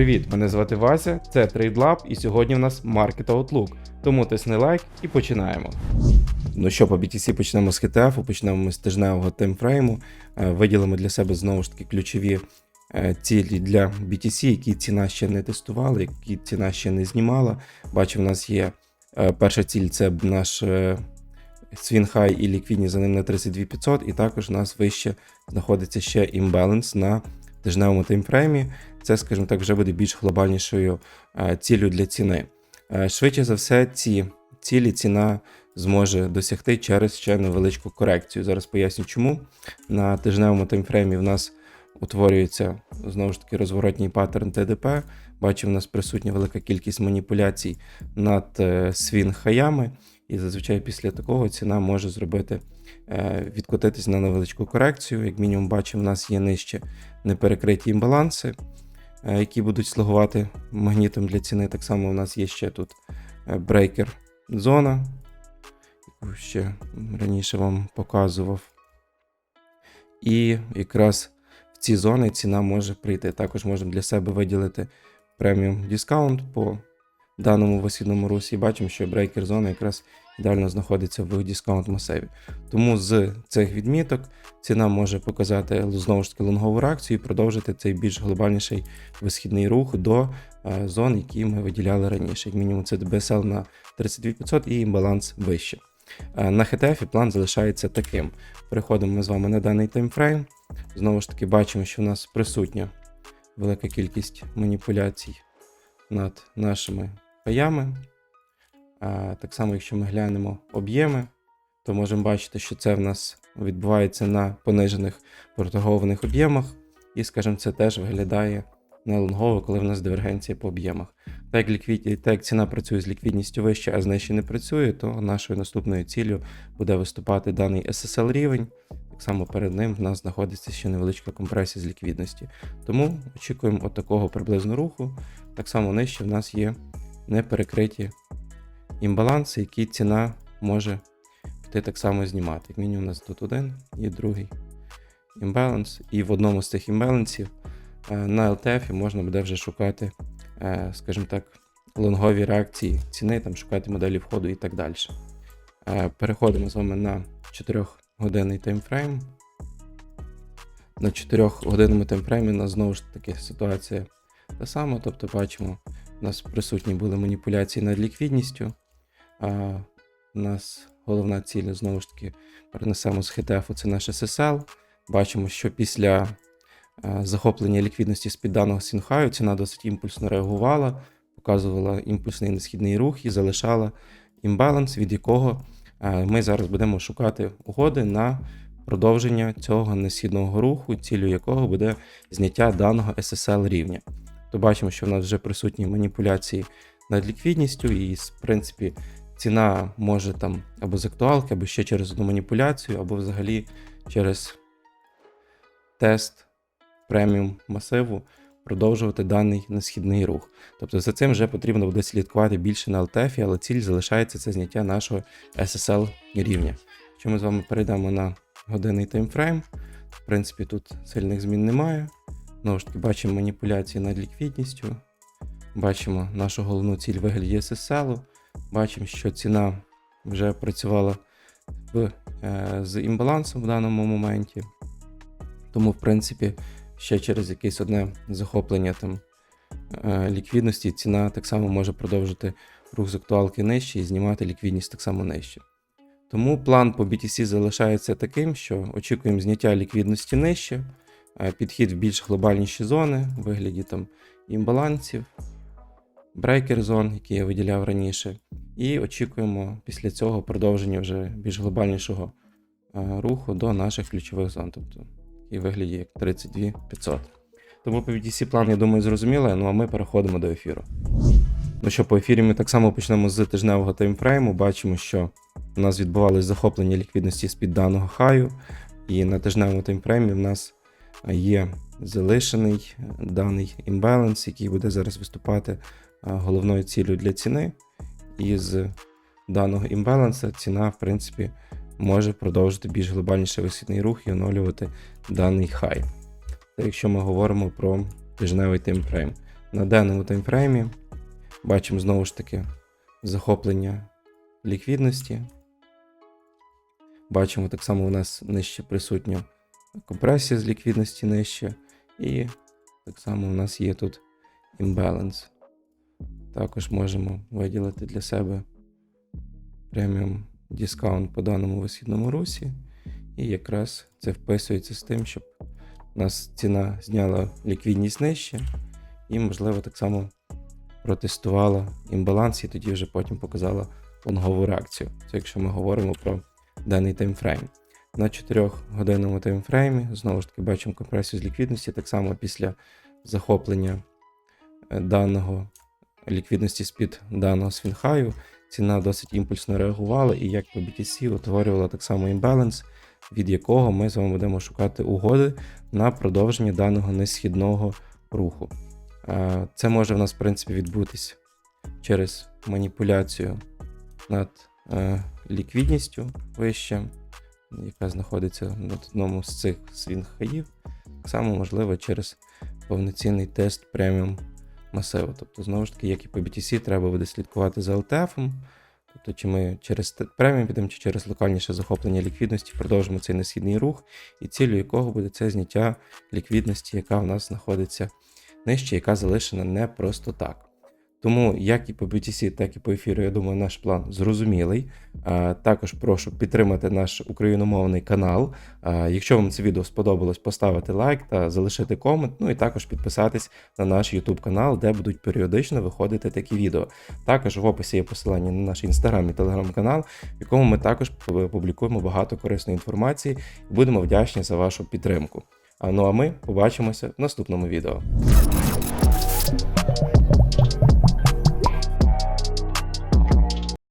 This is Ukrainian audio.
Привіт, мене звати Вася, це TradeLab і сьогодні в нас Market Outlook. Тому тисни лайк і починаємо. Ну що, по BTC почнемо з HTF, почнемо ми з тижневого таймфрейму. Е, Виділимо для себе знову ж таки ключові е, цілі для BTC, які ціна ще не тестувала, які ціна ще не знімала. Бачу, в нас є е, перша ціль це наш High і ліквідність за ним на 32500, і також у нас вище знаходиться ще імбаланс на тижневому таймфреймі. Це, скажімо так, вже буде більш глобальнішою е, ціллю для ціни. Е, Швидше за все, ці цілі ціна зможе досягти через ще невеличку корекцію. Зараз поясню, чому. На тижневому таймфреймі в нас утворюється знову ж таки розворотній паттерн ТДП. Бачимо, в нас присутня велика кількість маніпуляцій над е, свінг-хаями, і зазвичай після такого ціна може зробити е, відкотитись на невеличку корекцію. Як мінімум, бачимо, в нас є нижче неперекриті імбаланси, е, які будуть слугувати магнітом для ціни. Так само у нас є ще тут е, брейкер зона, яку ще раніше вам показував. І якраз в ці зони ціна може прийти. Також можемо для себе виділити преміум дискаунт по даному висхідному русі. Бачимо, що брейкер зона якраз ідеально знаходиться в дискаунт масиві. Тому з цих відміток ціна може показати знову ж таки лонгову реакцію і продовжити цей більш глобальніший висхідний рух до е, зон, які ми виділяли раніше. Як мінімум, це BSL на 32500 і баланс вище. Е, На HTF план залишається таким. Переходимо ми з вами на даний таймфрейм. Знову ж таки, бачимо, що в нас присутня велика кількість маніпуляцій над нашими паями. Так само, якщо ми глянемо об'єми, то можемо бачити, що це в нас відбувається на понижених проторгованих об'ємах, і, скажімо, це теж виглядає на лонгово, коли в нас дивергенція по об'ємах. Так як, ліквід... так як ціна працює з ліквідністю вище, а з нижче не працює, то нашою наступною ціллю буде виступати даний SSL рівень. Так само перед ним в нас знаходиться ще невеличка компресія з ліквідності. Тому очікуємо от такого приблизно руху. Так само нижче в нас є неперекриті імбаланси, які ціна може піти так само знімати. Як мінімум у нас тут один і другий імбаланс. І в одному з цих імбалансів е, на LTF можна буде вже шукати, е, скажімо так, лонгові реакції ціни, там шукати моделі входу і так далі. Е, Переходимо з вами на 4-годинний таймфрейм. На 4-годинному таймфреймі у нас знову ж таки ситуація та сама. Тобто, бачимо, у нас присутні були маніпуляції над ліквідністю. А у нас головна ціль, знову ж таки, перенесемо з HTF, це наш SSL. Бачимо, що після захоплення ліквідності з-під даного сінхаю ціна досить імпульсно реагувала, показувала імпульсний несхідний рух і залишала імбаланс, від якого ми зараз будемо шукати угоди на продовження цього несхідного руху, цілю якого буде зняття даного SSL рівня. То бачимо, що в нас вже присутні маніпуляції над ліквідністю, і, в принципі, ціна може там або з актуалки, або ще через одну маніпуляцію, або взагалі через тест преміум масиву продовжувати даний несхідний рух. Тобто за цим вже потрібно буде слідкувати більше на LTF, але ціль залишається це зняття нашого SSL рівня. Якщо ми з вами перейдемо на годинний таймфрейм, в принципі, тут сильних змін немає. Знову ж таки, бачимо маніпуляції над ліквідністю. Бачимо нашу головну ціль вигляді SSL. Бачимо, що ціна вже працювала в, е, з імбалансом в даному моменті. Тому, в принципі, ще через якесь одне захоплення там, е, ліквідності ціна так само може продовжити рух з актуалки нижче і знімати ліквідність так само нижче. Тому план по BTC залишається таким, що очікуємо зняття ліквідності нижче, підхід в більш глобальніші зони у вигляді там імбалансів, брейкер зон, які я виділяв раніше. І очікуємо після цього продовження вже більш глобальнішого е, руху до наших ключових зон, тобто і вигляді як 32 500. Тому BTC план, я думаю, зрозумілий, ну а ми переходимо до ефіру. Ну що, по ефірі ми так само почнемо з тижневого таймфрейму. Бачимо, що у нас відбувалось захоплення ліквідності з-під даного хаю, і на тижневому таймфреймі в нас є залишений даний імбаланс, який буде зараз виступати головною цілею для ціни. І з даного імбаланса ціна, в принципі, може продовжити більш глобальніший висвітний рух і оновлювати даний хай. Це якщо ми говоримо про тижневий таймфрейм. на денному таймфреймі бачимо знову ж таки захоплення ліквідності. Бачимо, так само у нас нижче присутня компресія з ліквідності нижче, і так само у нас є тут імбаланс. Також можемо виділити для себе преміум дискаунт по даному висхідному русі. І якраз це вписується з тим, щоб у нас ціна зняла ліквідність нижче, і, можливо, так само протестувала імбаланс, і тоді вже потім показала лонгову реакцію. Це якщо ми говоримо про даний таймфрейм. На 4 годинному таймфреймі знову ж таки бачимо компресію з ліквідності, так само після захоплення е, даного ліквідності з-під даного свінхаю. Ціна досить імпульсно реагувала, і як по BTC утворювала так само імбаланс, від якого ми з вами будемо шукати угоди на продовження даного несхідного руху. Е, Це може в нас, в принципі, відбутись через маніпуляцію над е, ліквідністю вище, яка знаходиться на одному з цих свінг-хаїв. Так само можливо через повноцінний тест преміум масиву. Тобто, знову ж таки, як і по BTC, треба буде слідкувати за LTF. Тобто, чи ми через преміум підемо, чи через локальніше захоплення ліквідності продовжимо цей несхідний рух, і ціллю якого буде це зняття ліквідності, яка в нас знаходиться нижче, яка залишена не просто так. Тому як і по BTC, так і по ефіру, я думаю, наш план зрозумілий. Також прошу підтримати наш україномовний канал. Якщо вам це відео сподобалось, поставити лайк та залишити комент. Ну і також підписатись на наш YouTube канал, де будуть періодично виходити такі відео. Також в описі є посилання на наш інстаграм і телеграм-канал, в якому ми також публікуємо багато корисної інформації і будемо вдячні за вашу підтримку. А ну а ми побачимося в наступному відео.